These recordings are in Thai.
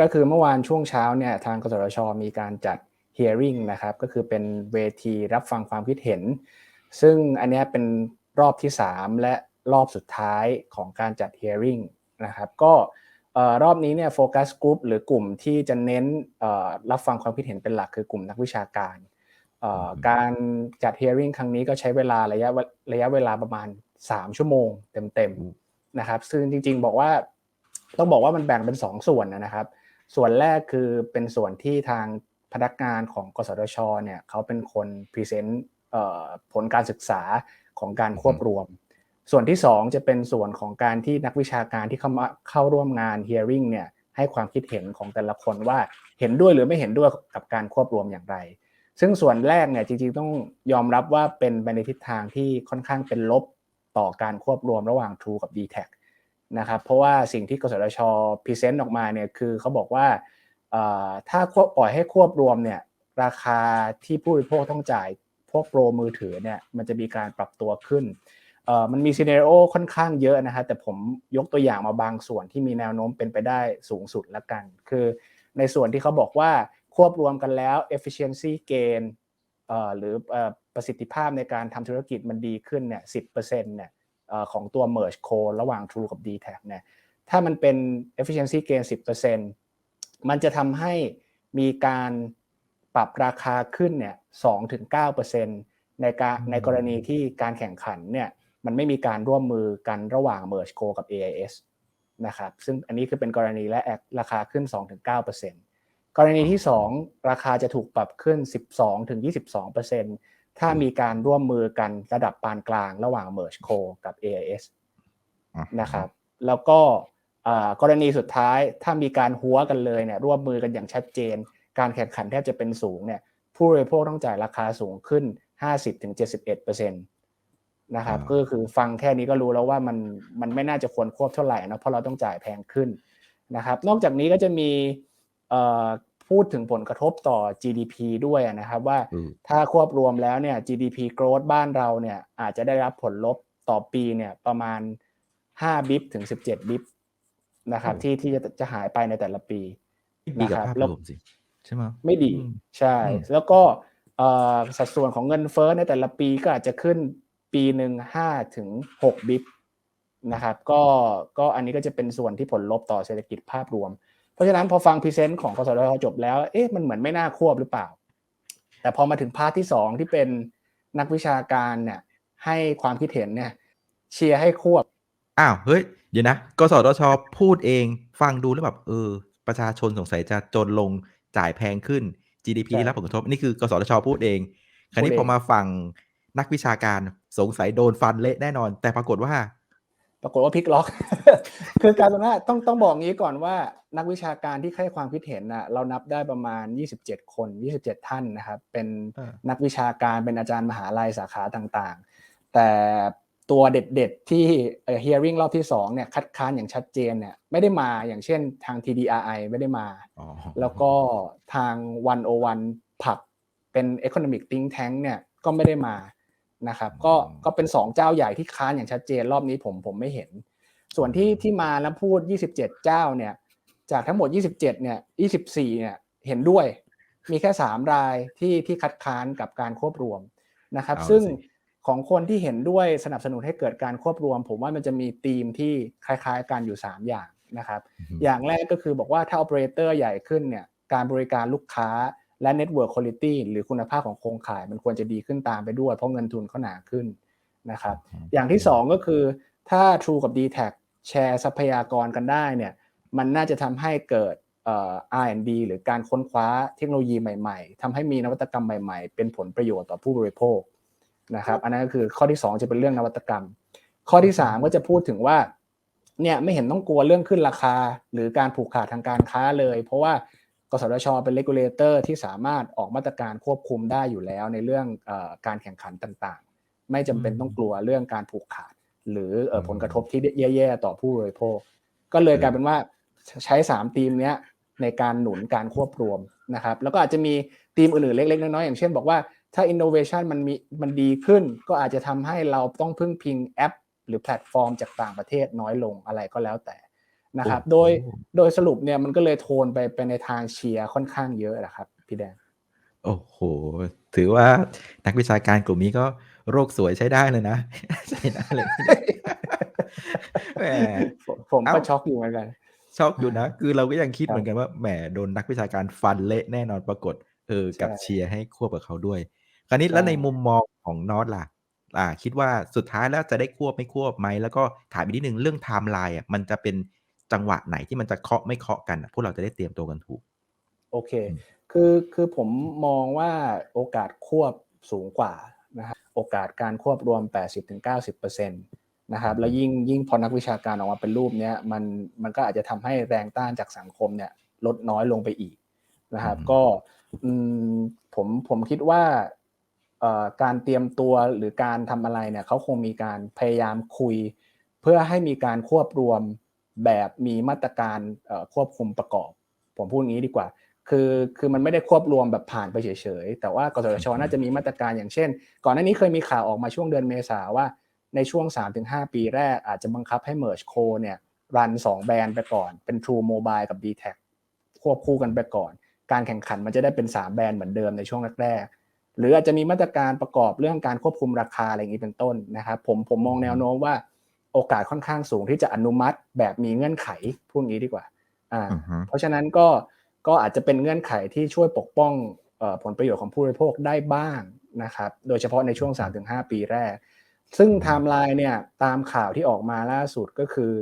ก็คือเมื่อวานช่วงเช้าเนี่ยทางกสทชมีการจัด hearing นะครับก็คือเป็นเวทีรับฟังความคิดเห็น ซึ่งอันนี้เป็นรอบที่ 3 และรอบสุดท้ายของการจัด hearing นะครับก็รอบนี้เนี่ยโฟกัสกลุ่มหรือกลุ่มที่จะเน้นรับฟังความคิดเห็นเป็นหลักคือกลุ่มนักวิชาการ การจัด hearing ครั้งนี้ก็ใช้เวลาระยะระยะเวลาประมาณ 3 ชั่วโมงเต็มๆนะครับซึ่งจริงๆบอกว่าต้องบอกว่ามันแบ่งเป็น 2 ส่วนนะครับ ส่วนแรกคือเป็นส่วนที่ทางพนักงานของกสทชเนี่ยเขาเป็นคนพรีเซนต์ผลการศึกษาของการควบรวม ส่วนที่ 2 จะเป็นส่วนของการที่นักวิชาการที่เข้ามาเข้าร่วมงาน hearing เนี่ยให้ความคิดเห็นของแต่ละคนว่าเห็นด้วยหรือไม่เห็นด้วยกับการควบรวมอย่างไร ซึ่งส่วนแรกเนี่ยจริงๆต้องยอมรับว่าเป็นไปในทิศทางที่ค่อนข้างเป็นลบต่อการควบรวมระหว่าง True กับ d t แท นะครับเพราะว่าสิ่งที่กสทชพรีเซนต์ออกมาเนี่ยคือเขาบอกว่าถ้าควบปล่อยให้ควบรวมเนี่ยราคาที่ผู้บริโภคต้องจ่ายพวกโปรมือถือเนี่ยมันจะมีการปรับตัวขึ้นมันมีซีเนโอค่อนข้างเยอะนะฮะแต่ผมยกตัวอย่างมาบางส่วนที่มีแนวโน้มเป็นไปได้สูงสุดละกัน คือในส่วนที่เขาบอกว่าควบรวมกันแล้ว efficiency gain หรือประสิทธิภาพในการทำธุรกิจมันดีขึ้นเนี่ยสิเนี่ย ของตัว merge code ระหว่าง True กับ d t แทเนี่ยถ้ามันเป็น efficiency gain 10%มันจะทำให้มีการปรับราคาขึ้นเนี่ย2-9%ในการในกรณีที่การแข่งขันเนี่ยมันไม่มีการร่วมมือกันระหว่าง merge code กับ AIS นะครับซึ่งอันนี้คือเป็นกรณีและราคาขึ้น 2-9%กรณีที่ 2 ราคาจะถูกปรับขึ้น 12-22% ถ้ามีการร่วมมือกันระดับปานกลางระหว่าง Merge Co กับ AIS นะครับ แล้วก็กรณีสุดท้ายถ้ามีการหัวกันเลยเนี่ยร่วมมือกันอย่างชัดเจน การแข่งขันแทบจะเป็นสูงเนี่ยผู้บริโภคต้องจ่ายราคาสูงขึ้น 50-71%นะครับก็คือฟังแค่นี้ก็รู้แล้วว่ามันมันไม่น่าจะควรควบเท่าไหร่นะเพราะเราต้องจ่ายแพงขึ้นนะครับ นอกจากนี้ก็จะมี พูดถึงผลกระทบต่อ GDP ด้วยนะครับว่าถ้าควบรวมแล้วเนี่ย GDP growth บ้านเราเนี่ยอาจจะได้รับผลลบต่อปีเนี่ยประมาณ 5 บิปถึง 17 บิปนะครับที่ที่จะจะหายไปในแต่ละปีนะครับแล้วใช่ไหมไม่ดีใช่ แล้วก็สัดส่วนของเงินเฟ้อในแต่ละปีก็อาจจะขึ้นปีหนึ่งห้าถึงหกบิปนะครับก็ก็อันนี้ก็จะเป็นส่วนที่ผลลบต่อเศรษฐกิจภาพรวม ราะฉะนั้นพอฟังพรีเซนต์ของกสทชจบแล้ว เอ๊ะมันเหมือนไม่น่าควบหรือเปล่า แต่พอมาถึงพาร์ทที่สองที่เป็นนักวิชาการเนี่ยให้ความคิดเห็นเนี่ยเชียร์ให้ควบ อ้าวเฮ้ยเดี๋ยวนะกสทชพูดเองฟังดูแล้วแบบเออ ประชาชนสงสัยจะจนลงจ่ายแพงขึ้น GDP ได้รับผลกระทบนี่คือกสทชพูดเองคราวนี้พอมาฟังนักวิชาการสงสัยโดนฟันเละแน่นอน แต่ปรากฏว่า ปรากฏว่าพลิกล็อก คือการตรงนั้นต้องต้องบอกงี้ก่อนว่านักวิชาการที่ให้ความคิดเห็นน่ะเรานับได้ประมาณ 27 คน 27 ท่านนะครับ เป็นนักวิชาการเป็นอาจารย์มหาลัยสาขาต่างๆ แต่ตัวเด็ดๆ ที่ hearing รอบที่2เนี่ยคัดค้านอย่างชัดเจนเนี่ยไม่ได้มาอย่างเช่นทาง TDRI ไม่ได้มา แล้วก็ทาง 101ผักเป็น economic think tank เนี่ยก็ไม่ได้มา นะครับก็ก็เป็น 2 เจ้าใหญ่ที่ค้านอย่างชัดเจนรอบนี้ผมผมไม่เห็น ส่วนที่ที่มาแล้วพูด 27 เจ้าเนี่ยจากทั้งหมด 27เนี่ย24เนี่ยเห็นด้วย มีแค่ 3 รายที่ที่คัดค้านกับการควบรวมนะครับ ซึ่งของคนที่เห็นด้วยสนับสนุนให้เกิดการควบรวม ผมว่ามันจะมีธีมที่คล้าย ๆ กันอยู่ 3 อย่างนะครับ อย่างแรกก็คือบอกว่าถ้าโอเปอเรเตอร์ใหญ่ขึ้นเนี่ยการบริการลูกค้า และ Network Quality หรือคุณภาพของโครงข่ายมันควรจะดีขึ้นตามไปด้วย เพราะเงินทุนเขาหนาขึ้นนะครับอย่างที่ 2 ก็คือถ้า True กับ d t แทแชร์ทรัพยากรกันได้เนี่ยมันน่าจะทำให้เกิด R&D หรือการค้นคว้าเทคโนโลยีใหม่ๆทำให้มีนวัตกรรมใหม่ๆ เป็นผลประโยชน์ต่อผู้บริโภคนะครับอันนั้นก็คือข้อที่ 2 จะเป็นเรื่องนวัตกรรม ข้อที่ 3 ก็จะพูดถึงว่าเนี่ยไม่เห็นต้องกลัวเรื่องขึ้นราคา หรือการผูกขาดทางการค้าเลย เพราะว่า กสทชเป็นเลกูลเลเตอร์ที่สามารถออกมาตรการควบคุมได้อยู่แล้วในเรื่องอการแข่งขันต่างๆ ไม่จำเป็นต้องกลัวเรื่องการผูกขาด หรือผลกระทบที่แย่ๆต่อผู้บริโภค ก็เลยกลายเป็นว่าใช้3ธีมนี้ในการหนุนการควบรวมนะครับ แล้วก็อาจจะมีธีมอื่นๆเล็กๆน้อยๆอย่างเช่นบอกว่าถ้าอินโนเวชันมันมีมันดีขึ้น ก็อาจจะทำให้เราต้องพึ่งพิงแอป หรือแพลตฟอร์มจากต่างประเทศน้อยลงอะไรก็แล้วแต่ นะครับโอ้โดยโหโดยสรุปเนี่ยมันก็เลยโทนไปไปในทางเชียร์ค่อนข้างเยอะนะครับ พี่แดง โอ้โห ถือว่านักวิชาการกลุ่มนี้ก็โรคสวยใช้ได้เลยนะ ใช้ได้เลยแหมผมผมเอ้าก็ช็อกอยู่เหมือนกันช็อกอยู่นะ คือเราก็ยังคิดครับเหมือนกันว่าแหมโดนนักวิชาการฟันเละแน่นอนปรากฏเออใช่กับเชียร์ให้ควบกับเขาด้วย คราวนี้แล้วใช่ในมุมมองของนอตล่ะอ่าคิดว่าสุดท้ายแล้วจะได้ควบไม่ควบไหมแล้วก็ถามอีกนิดนึงเรื่องไทม์ไลน์อะมันจะเป็น จังหวะไหนที่มันจะเคาะไม่เคาะกันอะพวกเราจะได้เตรียมตัวกันถูก โอเคอืมคือคือผมมองว่าโอกาสควบสูงกว่านะครับโอกาสการควบรวม 80-90%นะครับแล้วยิ่งยิ่งพอนักวิชาการออกมาเป็นรูปเนี้ยมันมันก็อาจจะทำให้แรงต้านจากสังคมเนี่ยลดน้อยลงไปอีกนะครับอืมก็อืมผมผมคิดว่าเอ่อการเตรียมตัวหรือการทำอะไรเนี่ยเขาคงมีการพยายามคุย เพื่อให้มีการควบรวม แบบมีมาตรการเอ่อควบคุมประกอบ ผมพูดงี้ดีกว่า คือคือมันไม่ได้ควบรวมแบบผ่านไปเฉยๆ แต่ว่ากสทชน่าจะมีมาตรการอย่างเช่น ก่อนหน้านี้เคยมีข่าวออกมาช่วงเดือนเมษาว่าในช่วง 3-5 ปีแรกอาจจะบังคับให้ Merge Co เนี่ยรัน 2 แบรนด์ไปก่อน เป็น True Mobile กับ d t แทควบคู่กันไปก่อน การแข่งขันมันจะได้เป็น 3 แบรนด์เหมือนเดิมในช่วงแรกๆหรืออาจจะมีมาตรการประกอบเรื่องการควบคุมราคาอะไรอย่างนี้เป็นต้นนะครับผมผมมองแนวโน้มว่า โอกาสค่อนข้างสูงที่จะอนุมัติแบบมีเงื่อนไขพูดงี้ดีกว่าอ่าอือฮึเพราะฉะนั้นก็ก็อาจจะเป็นเงื่อนไขที่ช่วยปกป้องเออผลประโยชน์ของผู้บริโภคได้บ้างนะครับโดยเฉพาะในช่วง 3-5 ปีแรก ซึ่งไทม์ไลน์เนี่ยตามข่าวที่ออกมาล่าสุดก็คือ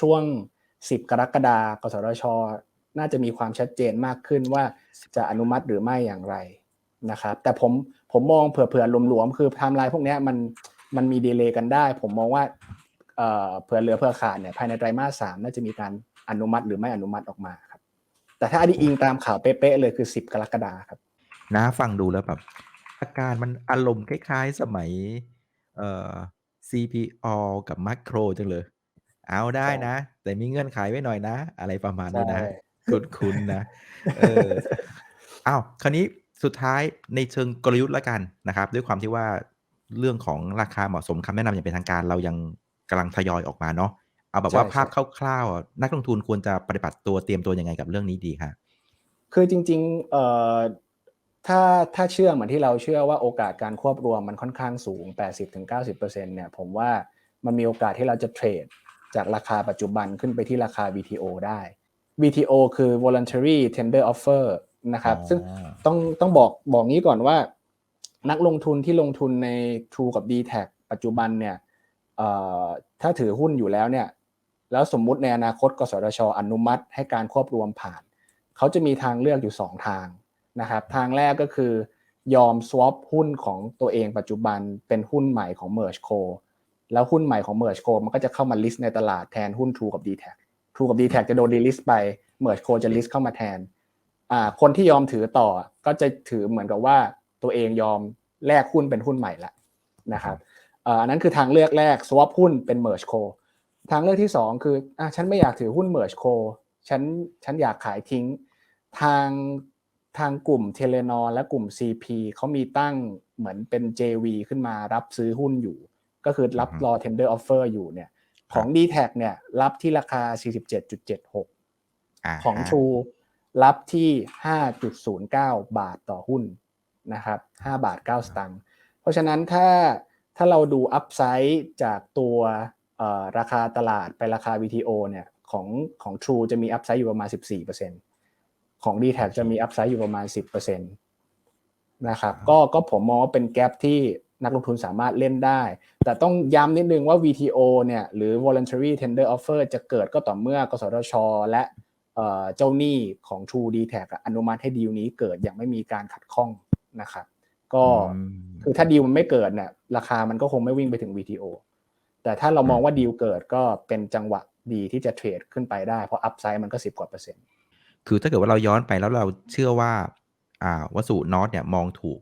ช่วง 10 กรกฎาคมกสทช น่าจะมีความชัดเจนมากขึ้นว่าจะอนุมัติหรือไม่อย่างไรนะครับแต่ผมผมมองเผื่อๆหลวมๆคือไทม์ไลน์พวกเนี้ยมัน มันมีดีเลย์กันได้ ผมมองว่าเอ่อเผื่อเหลือเผื่อขาดเนี่ยภายในไตรมาสสามน่าจะมีการอนุมัติหรือไม่อนุมัติออกมาครับ แต่ถ้าอันนี้อิงตามข่าวเป๊ะๆเลยคือ10กรกฎาคมครับนะฟังดูแล้วแบบอาการมันอารมณ์คล้ายๆสมัยเอ่อ CPO กับมัคโครจังเลย เอาได้ใช่นะ แต่มีเงื่อนไขไว้หน่อยนะ อะไรประมาณนี้นะใช่คุณคุณนะเอออ้าวคราวนี้สุดท้ายในเชิงกลยุทธ์ละกันนะครับ ด้วยความที่ว่า เรื่องของราคาเหมาะสมคำแนะนำอย่างเป็นทางการ เรายังกำลังทยอยออกมาเนาะเอาแบบว่าใช่ภาพใช่คร่าวๆอะนักลงทุนควรจะปฏิบัติตัวเตรียมตัวยังไงกับเรื่องนี้ดีคะคือจริงๆเอ่อถ้าถ้าเชื่อเหมือนที่เราเชื่อว่าโอกาสการควบรวมมันค่อนข้างสูง 80-90%เนี่ยผมว่ามันมีโอกาสที่เราจะเทรดจากราคาปัจจุบันขึ้นไปที่ราคา VTO ได้ VTO คือ voluntary tender offer นะครับ ซึ่งต้องต้องบอกบอกงี้ก่อนว่า นักลงทุนที่ลงทุนใน True กับ d t แทปัจจุบันเนี่ยถ้าถือหุ้นอยู่แล้วเนี่ยแล้วสมมุติในอนาคตกสทชอนุมัติให้การควบรวมผ่าน เขาจะมีทางเลือกอยู่ 2 ทางนะครับทางแรกก็คือยอม swap หุ้นของตัวเองปัจจุบันเป็นหุ้นใหม่ของ Merge Co แล้วหุ้นใหม่ของ Merge Co มันก็จะเข้ามา list ในตลาดแทนหุ้น True กับ d t แท True กับ d t แทจะโดน delist ไป Merge Co จะ list เข้ามาแทนคนที่ยอมถือต่อก็จะถือเหมือนกับว่า ตัวเองยอมแลกหุ้นเป็นหุ้นใหม่ละนะครับเอ่ออันนั้นคือทางเลือกแรก swap หุ้นเป็น merge co ทางเลือกที่สองคืออะฉันไม่อยากถือหุ้น merge co ฉันฉันอยากขายทิ้ง ทางทางกลุ่มเทเลนอและกลุ่ม CP เขามีตั้งเหมือนเป็น JV ขึ้นมารับซื้อหุ้นอยู่ ก็คือรับอือฮึรอ tender offer อยู่เนี่ยของ d t แทเนี่ยรับที่ราคา 47.76าของฮะ True รับที่ 5.09 บาทต่อหุ้น นะครับ5บาท 9 สตางค์เพราะฉะนั้นถ้าถ้าเราดูอัพไซด์จากตัวเอ่อราคาตลาดไปราคา VTO เนี่ยของของ True จะมีอัพไซด์อยู่ประมาณ 14%ของ d t แทจะมีอัพไซด์อยู่ประมาณ 10%นะครับก็ก็ผมมองว่าเป็นแกลบที่นักลงทุนสามารถเล่นได้ แต่ต้องย้ำนิดนึงว่า VTO เนี่ยหรือ voluntary tender offer จะเกิดก็ต่อเมื่อกสทช และเอ่อเจ้าหนี้ของ True d t แทอนุมัติให้ดีลนี้เกิดอย่างไม่มีการขัดข้อง นะครับ ก็อืมคือถ้าดีลมันไม่เกิดเนี่ยราคามันก็คงไม่วิ่งไปถึง VTO แต่ถ้าเรามองว่าดีลเกิดก็เป็นจังหวะดีที่จะเทรดขึ้นไปได้เพราะอัพไซด์มันก็ 10 กว่าเปอร์เซ็นต์ คือถ้าเกิดว่าเราย้อนไปแล้วเราเชื่อว่าอ่าวัสดุนอตเนี่ยมองถูก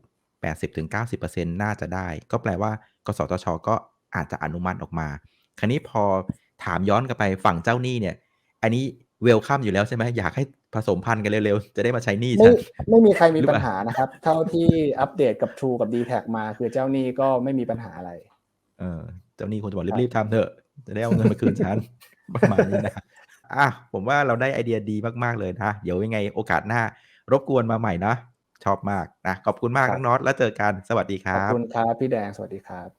80-90%น่าจะได้ ก็แปลว่ากสทช ก็อาจจะอนุมัติออกมา คราวนี้พอถามย้อนกลับไปฝั่งเจ้าหนี้เนี่ย อันนี้เวลคัมอยู่แล้วใช่ไหมอยากให้ ผสมพันธุ์กันเร็วๆ จะได้มาใช้หนี้ไม่ฉัน ไม่มีใครมีหรือปัเปญล่าหานะครับ เท่าที่อัปเดตกับ True กับ d t แทมา คือเจ้าหนี้ก็ไม่มีปัญหาอะไร เออ เจ้าหนี้ควรจะบอกรีบๆทำเถอะ จะได้เอาเงินมาคืนฉันประมาณนี้นะอะผมว่าเราได้ไอเดียดีมากๆเลยนะเดี๋ยวยังไงโอกาสหน้า รบกวนมาใหม่นะชอบมากนะขอบคุณมากครัน้บองน็อตแล้วเจอกันสวัสดีคขรัอบคุบณครับพี่แดงสวัสดีครับ